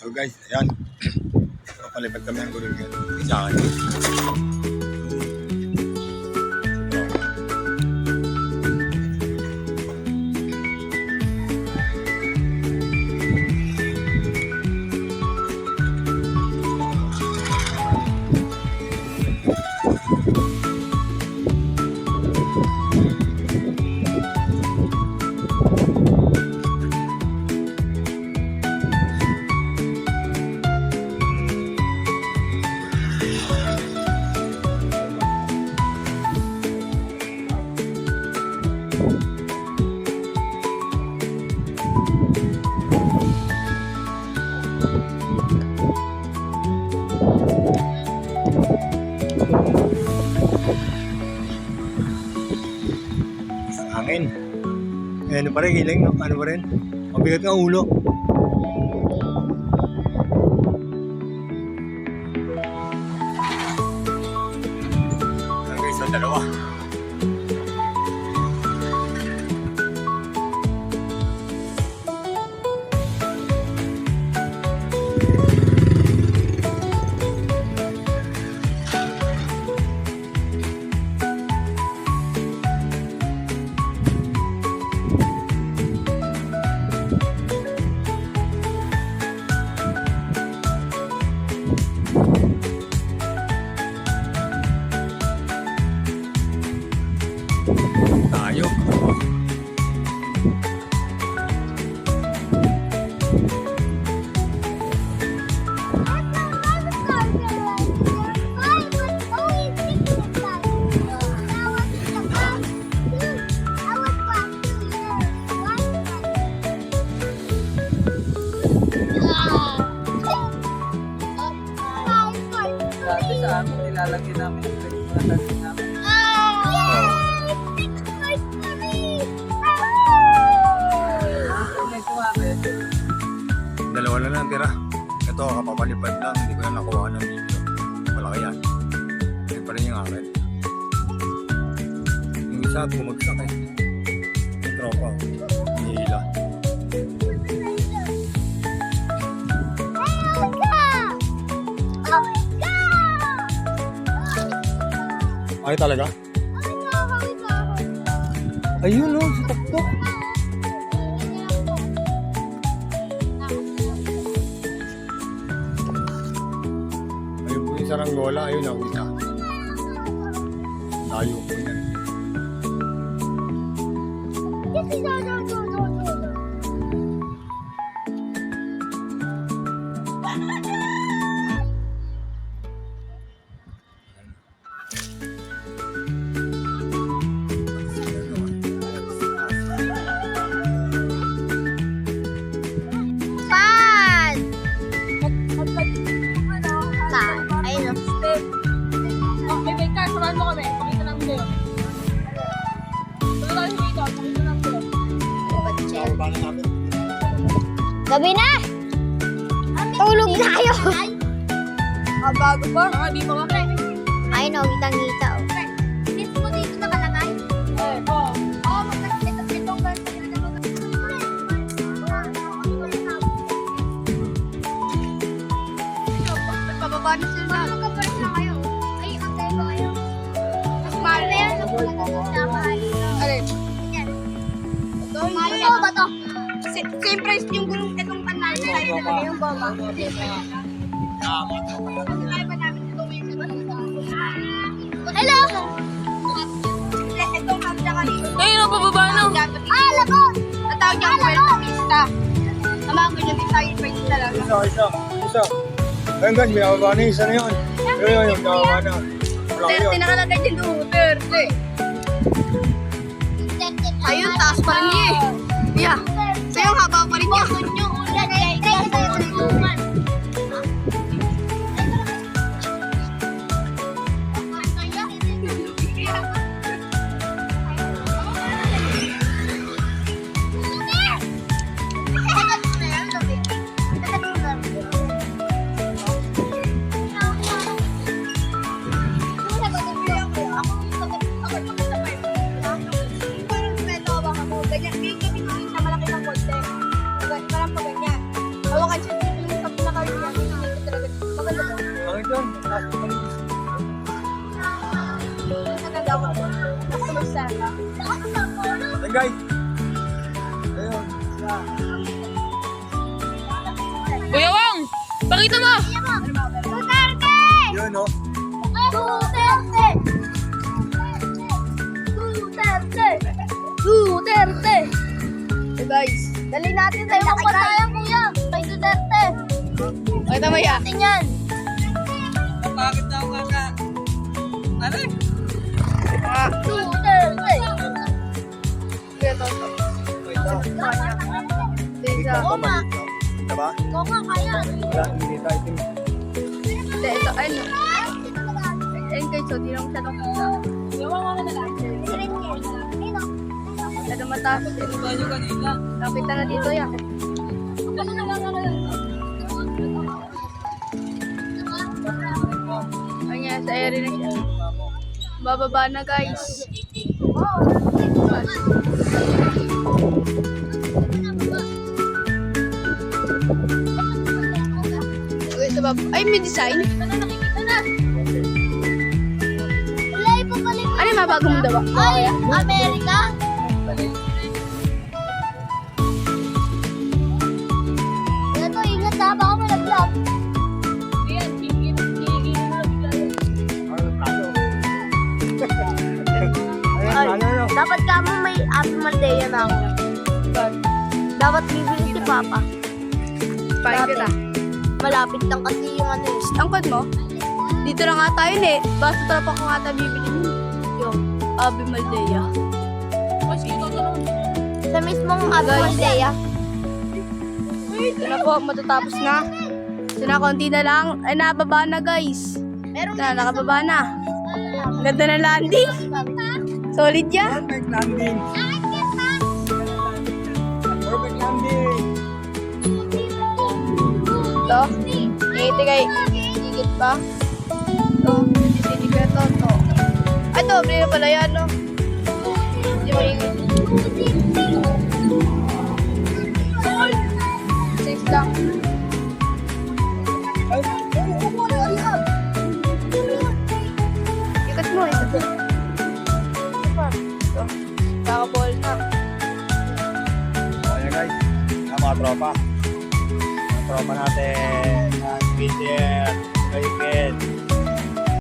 So guys, ayan. Papalipad kami ang gulong yan. Sa akin. Ano pa rin, hiling, no? Ano pa rin? Mabigat ang ulo. Nilalagyan namin ng mga tanim namin. Dalawa na lang tira. Ito, kapapalipad lang. Hindi ko na nakuha ng video. Malaki yan. Yan pa rin yung akin. Yung isa, bumagsak Ay talaga? Ayun oh, si Taktok. Ayun po yung saranggola. Ayun, nakita. Layo po yan. Pan! Gabi na! Tulog tayo! Ah, bago pa? Ah, di pa kami. Ayun o, kitang-kita o. Dito mo talaga yung bomba. Hello! Itong hamsa kanina. Ayun, pababa na. Ah, lagot! Natawag niya ang kwento pista. Tama ko niya pista yung pwede talaga. Isa, isa, isa. Ayun guys, may nakababa na isa na yun. Ayun, ayun, yung nakababa na. Wala Pero yun. nakalagay din doon, Duterte. Ayun, taas pa rin niya eh. Yeah. Yung haba pa rin niya. Guys! Ayun. Kuya Wong! Pakita mo! Duterte! Yun, no? Duterte! Duterte! Duterte! So guys, Dali natin sa ibang patayan, kuya. Kay Duterte. pakita mo ya. Natin yan. Ano. Ito. Isa. Oo nga. Diba? Nga, kaya. Wala, hindi tayo itim. Hindi, ito, ayun. Ayun guys, so, di lang siya itong kita. Ito mataas. Ano ba nyo kanina? Nakita na dito yan. Ayan, sa area na. Bababa na guys. Okay, sa baba. Ay, may design. Ano yung mga bagong dawa? Ay, Amerika? Dapat ka mo may Happy Monday na ako. Dapat bibili si Papa. Pahin kita. Malapit lang kasi yung ano yung Angkod mo? Dito na nga tayo eh. Basta tropa ko nga tayo bibili mo. Yung Abi Maldea. sa mismong Happy ah. Ito na po, matatapos na. Ito na, konti na lang. Ay, nababa na guys. Meron Ito na, nakababa na. Ganda na landing. Solid yan. Perfect landing. Perfect landing. Ito. Ngiti kay Gigit pa. Ito. Sini ko ito. Ito. Ay, ito. Bili na pala yan, no? Hindi maingit. Safe lang. Ikat mo, ikat mo. Ito. Mga tropa. Mga tropa natin, uh, Peter, Kaiken,